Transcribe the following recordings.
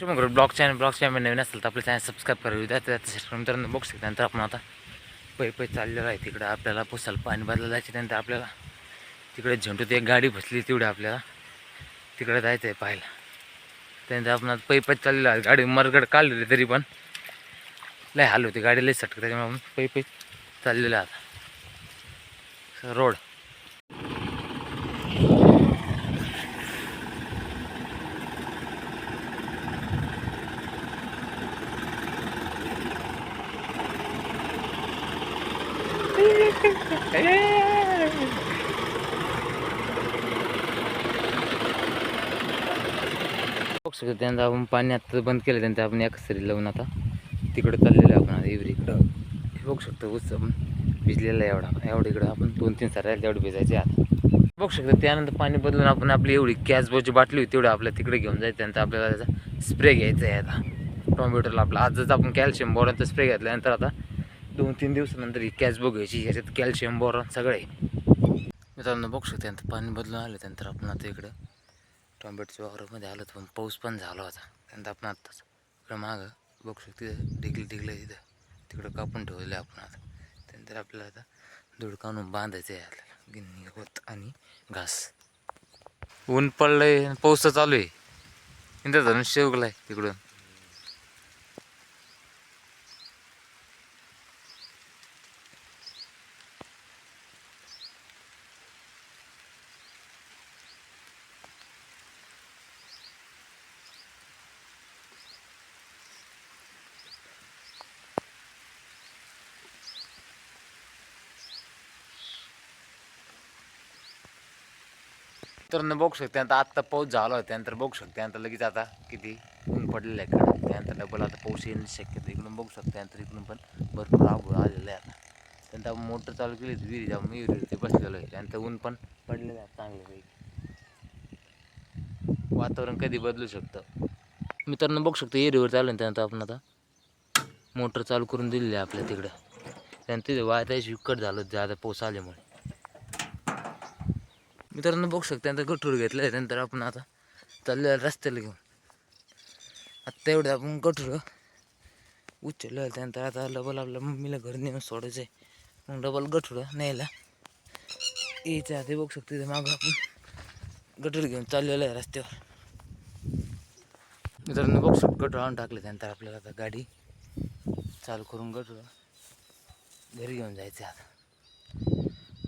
मग block channel block channel नवीन असेल तर आपलं चॅनल सबस्क्राईब करा विद्या. त्याच्या मित्रांनो बघू शकता नंतर आपण आता पै पै चाललेलो आहे. तिकडं आपल्याला पुसाल पाणी बदलायला जायचं त्यानंतर आपल्याला तिकडे झेंडू ती एक गाडी बसली तेवढी आपल्याला. तिकडे जायचं आहे पाहायला. त्यानंतर आपण आता पै पै चाललेलो आहे. गाडी मरगड काढलेली तरी पण. लय हाल होती. गाडी लय सटक त्याच्यामुळे आपण पै पै चाललेलं आहे आता. रोड. बघू शकतो त्यानंतर आपण पाणी आता बंद केलं त्यानंतर आपण एका सरी लावून आता तिकडं चाललेलं आहे आपण आता इकडं. बघू शकतो ऊस आपण भिजलेला आहे एवढा. एवढं इकडं आपण दोन तीन सारे तेवढं भिजायचे आता. बघू शकतो त्यानंतर पाणी बदलून आपण आपली एवढी कॅस बोची बाटली होती तेवढं आपल्या तिकडे घेऊन जायचं त्यानंतर आपल्याला त्याचा स्प्रे घ्यायचा आहे आता. टॉमॅटोला आपला आजच आपण कॅल्शियम बोरॉनचा स्प्रे घेतल्यानंतर आता दोन तीन दिवसानंतर ही कॅच बघायची ह्याच्यात कॅल्शियम बोरॉन सगळं आहे. मित्रांनो बघू शकतो त्यानंतर पाणी बदलून आलं त्यानंतर आपण आता इकडं टॉमॅटोच्या वावरामध्ये आलो तर पण पाऊस पण झाला होता. त्यानंतर आपण आत्ताच इकडं मागं बघू शकतो तिथं डिगली डिगलं तिथं तिकडं कापून ठेवलं आहे आपण आता. त्यानंतर आपल्याला आता धुडकावून काढून बांधायचं आहे आपल्याला. गिन्नी होत आणि घास. ऊन पडलं आहे पाऊस तर चालू आहे. इंद्र धनुष्य आहे तिकडून. तर न बघू शकते आता आत्ता पाऊस झाला होता त्यानंतर बघू शकते त्यानंतर लगेच आता किती ऊन पडलेलं आहे कडे त्यानंतर डबल आता पाऊस येण्याची शक्यता इकडून बघू शकते त्यानंतर इकडून पण भरपूर आग आलेलं आहे आता. त्यानंतर आपण मोटर चालू केली विहिरी जाऊन मी विहिरी बसलेलो आहे. त्यानंतर ऊन पण पडलेलं आहे चांगल्यापैकी. वातावरण कधी बदलू शकतं? मित्रांनो बघू शकतो एरीवर चालू आहे त्यानंतर आपण आता. मोटर चालू करून दिलेली आहे आपल्या तिकडं. त्यानंतर तिथे वायताची विकट झालं जादा पाऊस आल्यामुळे. मित्रांनो बघू शकता नंतर गठूर घेतलं आहे नंतर आपण आता चाललेलं रस्त्याला घेऊन. आत्ता एवढं आपण गठूर उचललं आहे त्यानंतर आता डबल आपल्या मम्मीला घरी नेऊन सोडायचं आहे मग डबल गठुडं न्यायला. यायचं आहे ते बघू शकतो ते मागं आपण गठूर घेऊन चाललेलं आहे रस्त्यावर. मित्रांनो बघू शकतो गठूर आणून टाकले त्यानंतर आपल्याला आता गाडी चालू करून गठूर घरी घेऊन जायचं आहे आता.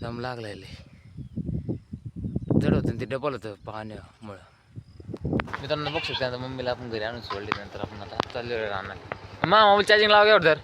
दम लागलाय लय. जड होतं ते डबल होतं पाण्यामुळं. मित्रांनो बघू शकतो आता मम्मीला आपण घरी आणून सोडले नंतर आपण आता चाललेलो राहणार मामा चार्जिंग लावा एवढं तर?